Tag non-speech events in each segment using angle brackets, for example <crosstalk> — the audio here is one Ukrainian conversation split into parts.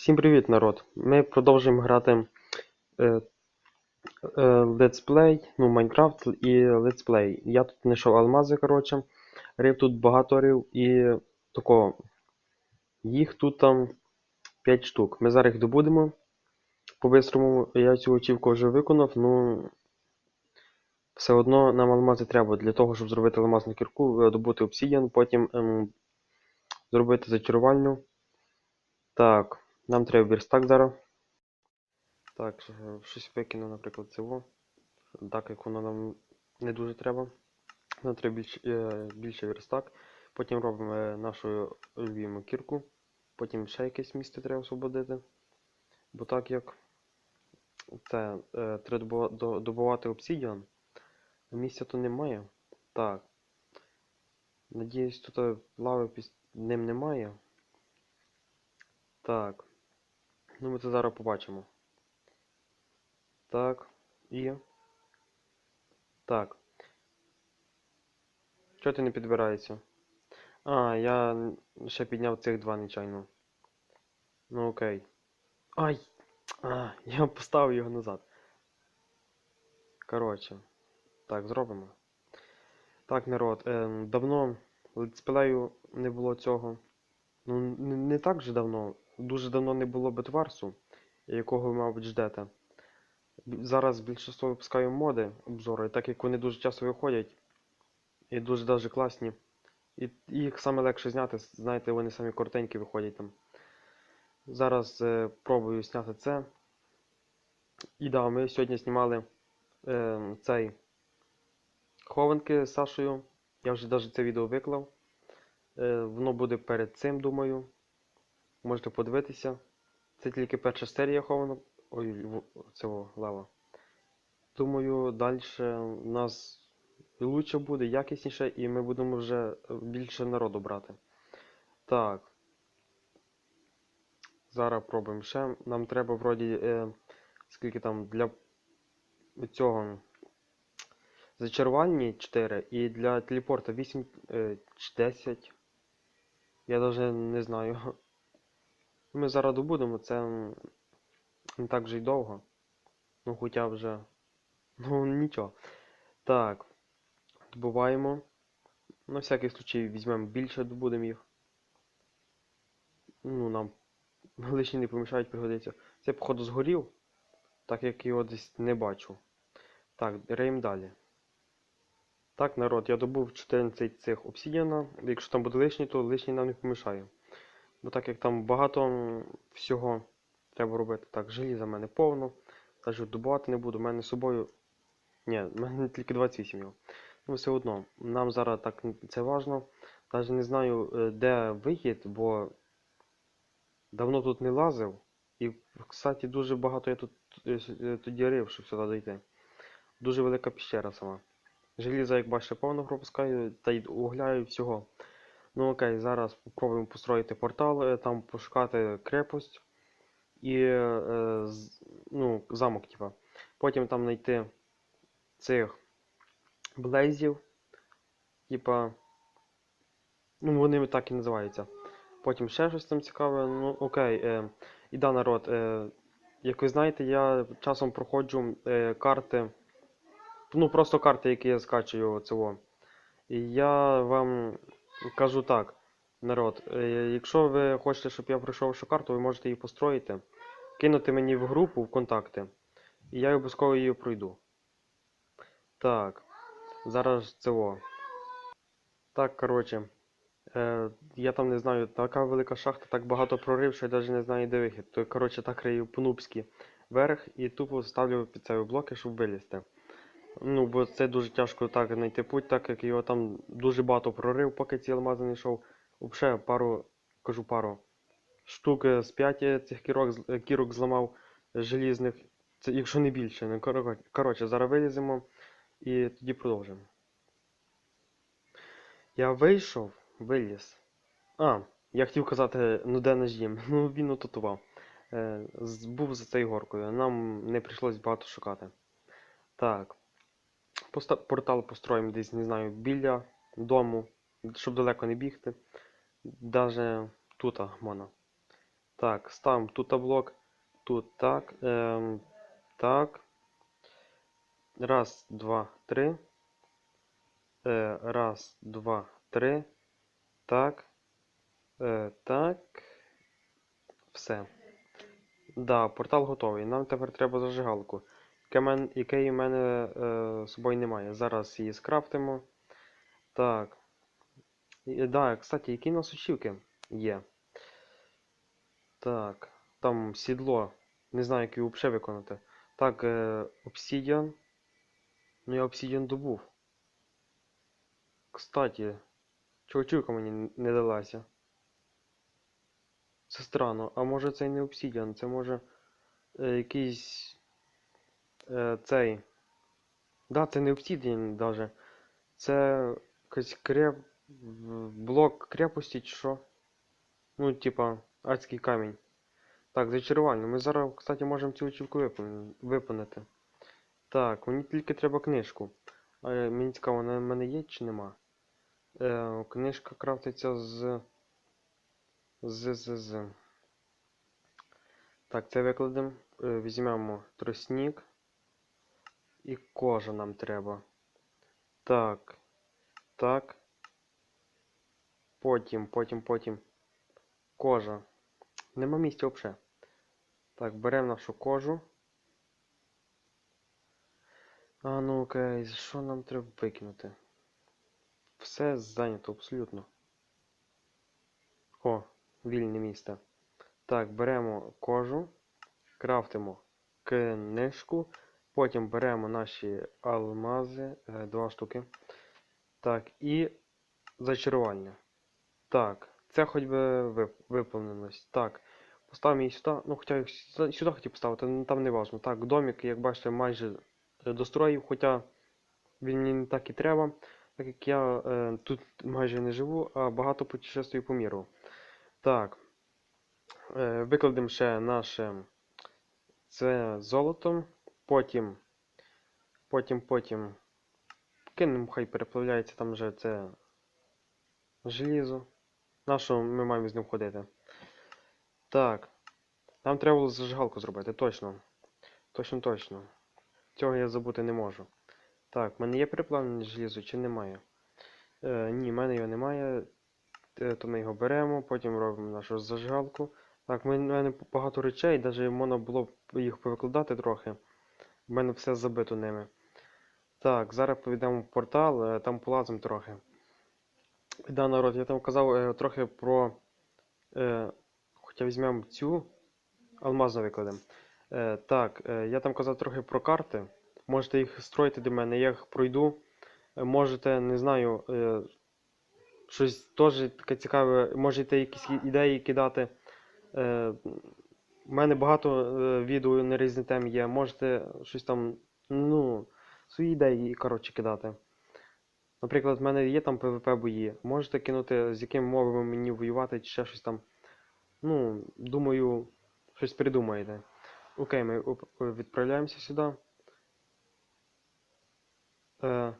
Всім привіт, народ! Ми продовжуємо грати е, е, летсплей, ну, Майнкрафт і летсплей. Я тут знайшов алмази, коротше. Рив тут багато рив і такого. Їх тут там 5 штук. Ми зараз їх добудемо. По-бистрому я цю очівку вже виконав, ну все одно нам алмази треба для того, щоб зробити алмазну кірку, е, добути обсідіан, потім ем, зробити зачарувальню. Так. Нам треба верстак зараз. Так, е, щось викину, наприклад, цього. Так як воно нам не дуже треба. Нам треба більш, е, більше верстак. Потім робимо е, нашу любиму кірку. Потім ще якесь місце треба освободити. Бо так як це треба добувати обсідіан. Місця то немає. Так. Надіюсь, тут лави під ним немає. Так. Ну, ми це зараз побачимо. Так. І. Так. Чого ти не підбирається? А, я ще підняв цих два нечайно. Ну окей. Ай! А, я поставив його назад. Коротше. Так, зробимо. Так, народ, ем, давно летсплею не було цього. Ну, не, не так вже давно. Дуже давно не було бетварсу, якого ви, мабуть, ждете. Зараз більшість випускаю моди обзори, так як вони дуже часто виходять і дуже даже класні. І їх саме легше зняти, знаєте, вони самі коротенькі виходять там. Зараз е, пробую зняти це. І да, ми сьогодні знімали е, цей хованки з Сашою. Я вже навіть це відео виклав. Е, воно буде перед цим, думаю. Можете подивитися. Це тільки перша серія хованок. Ой, цього лава. Думаю, далі у нас лучше буде, якісніше, і ми будемо вже більше народу брати. Так. Зараз пробуємо ще. Нам треба вроді. Е, скільки там для цього зачарування 4 і для телепорта 8 е, 10. Я навіть не знаю. Ми зараз добудемо, це не так вже й довго. Ну, хоча вже. <laughs> Ну, нічого. Так. Добуваємо. На всякий случай візьмемо більше, добудемо їх. Ну, нам <laughs> лишні не помішають пригодиться. Це, походу, згорів, так як його десь не бачу. Так, реєм далі. Так, народ, я добув 14 цих обсідіана. Якщо там буде лишній, то лишній нам не помішає. Бо так як там багато всього треба робити. Так, желіза в мене повно. Навіть добувати не буду. У мене з собою. Ні, в мене тільки 28 його. Ну, все одно, нам зараз так це важно. Навіть не знаю, е, де вихід, бо давно тут не лазив. І, кстати, дуже багато я тут е, е, тоді рив, щоб сюди дійти. Дуже велика піщера сама. Желіза, як бачите, повно пропускаю, та й угляю всього. Ну окей, зараз спробуємо построїти портал, е, там пошукати крепость і е, ну, замок, типа. Потім там знайти цих блейзів. Типа. Ну, вони так і називаються. Потім ще щось там цікаве. Ну, окей. Е, і да, народ. Е, як ви знаєте, я часом проходжу е, карти. Ну, просто карти, які я скачую цього. І я вам кажу так, народ, е, якщо ви хочете, щоб я пройшов вашу карту, ви можете її построїти, кинути мені в групу в контакти, і я обов'язково її пройду. Так, зараз цього. Так, коротше. Е, я там не знаю, така велика шахта, так багато прорив, що я навіть не знаю, де вихід. То, коротше, так рию по-нубськи вверх і тупо ставлю під себе блоки, щоб вилізти. Ну, бо це дуже тяжко так знайти путь, так як його там дуже багато прорив, поки ці алмази не йшов. Взагалі, пару, кажу пару штук е, з п'яті цих кірок, е, кірок зламав е, желізних, це, якщо не більше. Коротше, зараз виліземо і тоді продовжимо. Я вийшов, виліз. А, я хотів казати, ну де наш дім? <laughs> Ну він отутував. Був за цією горкою. Нам не прийшлось багато шукати. Так. Портал построїмо десь, не знаю, біля дому, щоб далеко не бігти. Даже тут можна. Так, ставимо тут блок, тут так, ем, так. Раз, два, три. Е, раз, два, три. Так. Е, так. Все. Да, портал готовий. Нам тепер треба зажигалку. Якої в мене е, з собою немає. Зараз її скрафтимо. Так. І, да, кстати, які у нас очівки є. Так. Там сідло. Не знаю, як його взагалі виконати. Так, е, обсідіан. Ну я обсідіан добув. Кстати, чого мені не далася? Це странно. А може це і не обсідіан, це може е, якийсь е, цей. Да, це не обсідіан даже. Це якийсь креп... блок крепості чи що. Ну, типа, адський камінь. Так, зачарування. Ми зараз, кстати, можемо цю очівку виконати. Так, мені тільки треба книжку. А, мені цікаво, вона в мене є чи нема? Е, книжка крафтиться з. З, з, з. Так, це викладемо. Е, Візьмемо тростник. І кожа нам треба. Так. Так. Потім, потім, потім. Кожа. Нема місця взагалі. Так, беремо нашу кожу. А ну окей, що нам треба викинути? Все зайнято абсолютно. О, вільне місце. Так, беремо кожу, крафтимо книжку, потім беремо наші алмази, е, два штуки. Так, і зачарування. Так, це хоч би виповнилось. Так, поставимо її сюди. Ну, хоча сюди, хотів поставити, але там не важно. Так, домик, як бачите, майже достроїв, хоча він мені не так і треба, так як я е, тут майже не живу, а багато путешествую по міру. Так. Е, викладемо ще наше це золотом. Потім, потім, потім кинемо, хай переплавляється там вже це желізо. На що ми маємо з ним ходити? Так. Нам треба було зажигалку зробити, точно. Точно, точно. Цього я забути не можу. Так, в мене є переплавлене желізо чи немає? Е, ні, в мене його немає. Е, То ми його беремо, потім робимо нашу зажигалку. Так, в мене багато речей, навіть можна було б їх повикладати трохи. У мене все забито ними. Так, зараз повідемо в портал, е, там полазимо трохи. Да, народ, я там казав е, трохи про. Е, хоча візьмемо цю. Алмазно викладемо. Так, я там казав трохи про карти. Можете їх строїти до мене, я їх пройду. Можете, не знаю, щось теж таке цікаве, можете якісь ідеї кидати. Е, у мене багато е, відео на різні теми є. Можете щось там, ну, свої ідеї, коротше, кидати. Наприклад, в мене є там PvP бої. Можете кинути, з якими мовами мені воювати, чи ще щось там. Ну, думаю, щось придумаєте. Окей, ми відправляємося сюди. Е,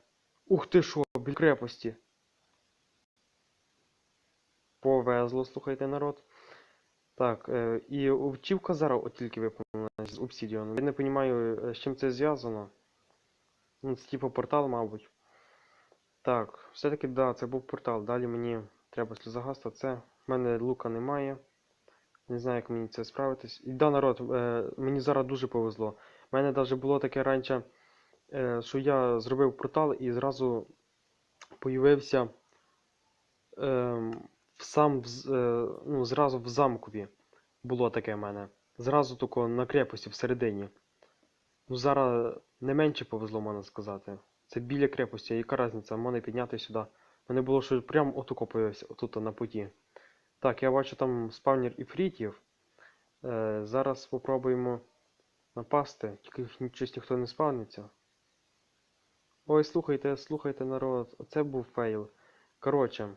ух ти що, біля крепості. Повезло, слухайте, народ. Так, е, і овчівка зараз от тільки виповнилася з обсідіану. Я не розумію, з чим це зв'язано. Ну, це типу портал, мабуть. Так, все-таки, да, це був портал. Далі мені треба сльозагаста. Це. В мене лука немає. Не знаю, як мені це справитись. І да, народ, е, мені зараз дуже повезло. У мене навіть було таке раніше, е, що я зробив портал і зразу появився ем, сам, е, ну, зразу в замкові. Було таке в мене. Зразу тако на крепості всередині. Ну, зараз не менше повезло, можна сказати. Це біля крепості, яка різниця, можна підняти сюди. Мене було, що прям отуко появився, отут на путі. Так, я бачу там спавнер іфрітів. Е, зараз спробуємо напасти, тільки ні- щось ніхто не спавниться. Ой, слухайте, слухайте, народ, оце був фейл. Коротше,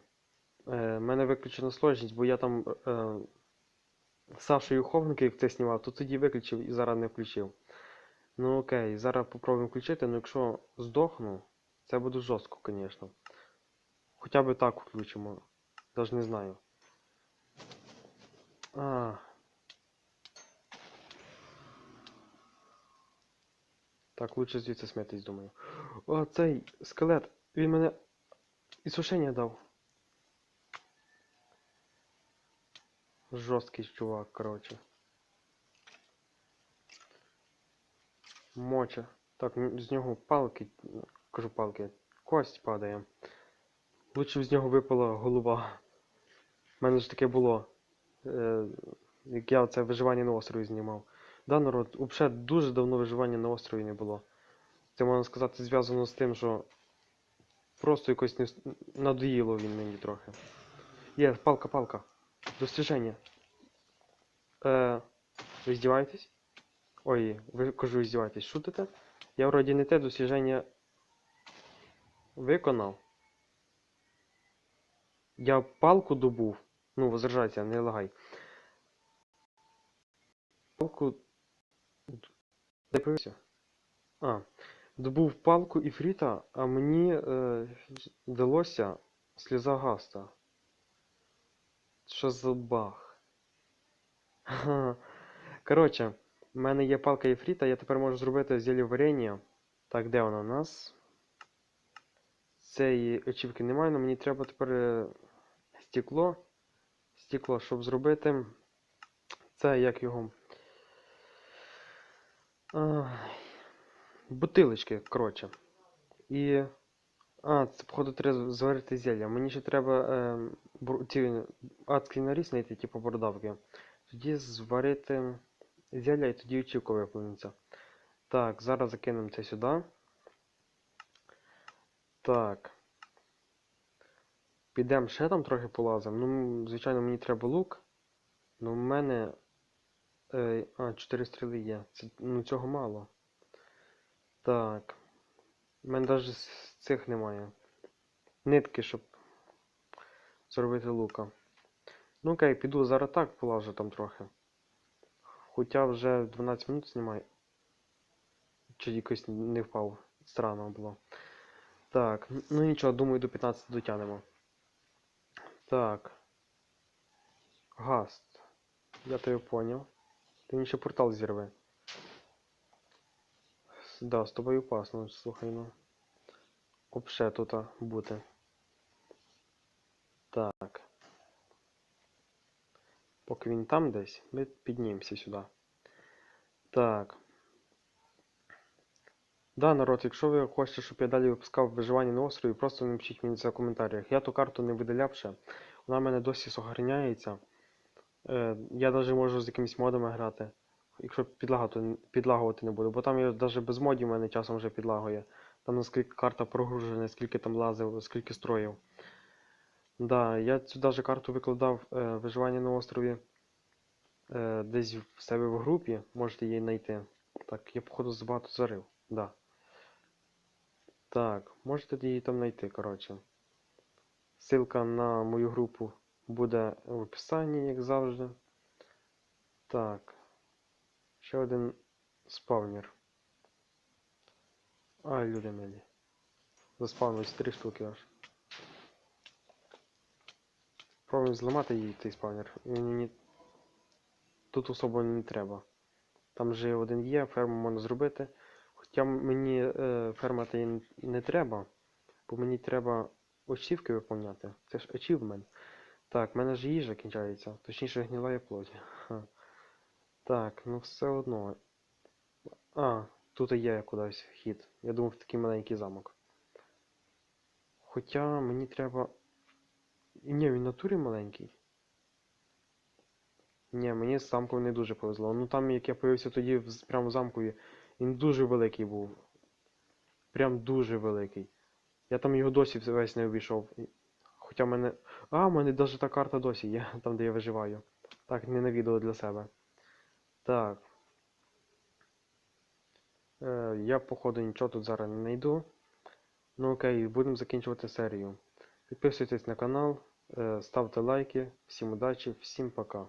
Е, мене виключена сложність, бо я там е, Сашою Ховники, як це знімав, то тоді виключив і зараз не включив. Ну окей, зараз попробуємо включити, ну якщо здохну, це буде жорстко, звісно. Хоча б так включимо. Даже не знаю. А. Так, лучше звідси смітись, думаю. О, цей скелет, він мене і сушення дав. Жорсткий чувак, коротше. Моча. Так, з нього палки, кажу палки, кость падає. Лучше з нього випала голова. У мене ж таке було. Е, як я це виживання на острові знімав. Да, народ, взагалі дуже давно виживання на острові не було. Це можна сказати зв'язано з тим, що просто якось не... надоїло він мені трохи. Є, палка, Достіження. Е, ви здіваєтесь? Ой, ви кажу, здіваєтесь, шутите? Я вроді не те достіження виконав. Я палку добув. Ну, возражайся, не лагай. Палку. Де появився? А. Добув палку і фріта, а мені е, вдалося сльоза гаста. Що за баг? <laughs> Коротше, в мене є палка і фріта, я тепер можу зробити зілля варення. Так, де вона у нас? Цієї очівки немає, але мені треба тепер е, стекло. Стекло, щоб зробити. Це як його. Бутилочки, коротше. І. А, це, походу, треба зварити зілля. Мені ще треба е, бу- ці адський наріз знайти, типу бородавки. Тоді зварити зілля і тоді очівка виповниться. Так, зараз закинемо це сюди. Так. Підемо ще там трохи полазимо. Ну, звичайно, мені треба лук. Ну, в мене. Е, а, 4 стріли є. Це, ну, цього мало. Так. У мене навіть цих немає. Нитки, щоб зробити лука. Ну окей, піду зараз так полажу там трохи. Хоча вже 12 минут знімаю. Чи якось не впав. Странно було. Так, ну нічого, думаю, до 15 дотягнемо. Так. Гаст. Я тебе поняв. Ти ще портал зірве. Да, з тобою опасно, слухай, ну. Обше тут бути. Так. Поки він там десь, ми піднімемося сюди. Так. Да, народ, якщо ви хочете, щоб я далі випускав виживання на острові, просто напишіть мені це в коментарях. Я ту карту не видаляв ще. Вона в мене досі сохраняється. Е, я навіть можу з якимись модами грати. Якщо підлагати, підлагувати не буду, бо там я навіть без модів в мене часом вже підлагує. Там наскільки карта прогружена, скільки там лазив, скільки строїв. Да, я цю даже карту викладав е, виживання на острові е, десь в себе в групі, можете її знайти. Так, я походу забагато зарив. Да. Так, можете її там знайти, коротше. Ссылка на мою групу буде в описанні, як завжди. Так. Ще один спавнер. Ай, люди милі. Заспавнилось три штуки аж. Пробуємо зламати її той спавнер. Мені тут особо не треба. Там вже один є, ферму можна зробити. Хоча мені е, фермати і не треба, бо мені треба очівки виповняти. Це ж achievement. Так, в мене ж їжа кінчається, точніше гнилає плоть. Так, ну все одно. А, тут і є кудись хід. Я думав, такий маленький замок. Хоча мені треба. Ні, він натурі маленький. Ні, мені з замком не дуже повезло. Ну там, як я появився тоді прямо в замкові, він дуже великий був. Прям дуже великий. Я там його досі весь не обійшов. Хоча в мене. А, в мене навіть та карта досі є, <laughs> там де я виживаю. Так, не на відео для себе. Так. Е, я, походу, нічого тут зараз не знайду. Ну окей, будемо закінчувати серію. Підписуйтесь на канал, е, ставте лайки. Всім удачі, всім пока.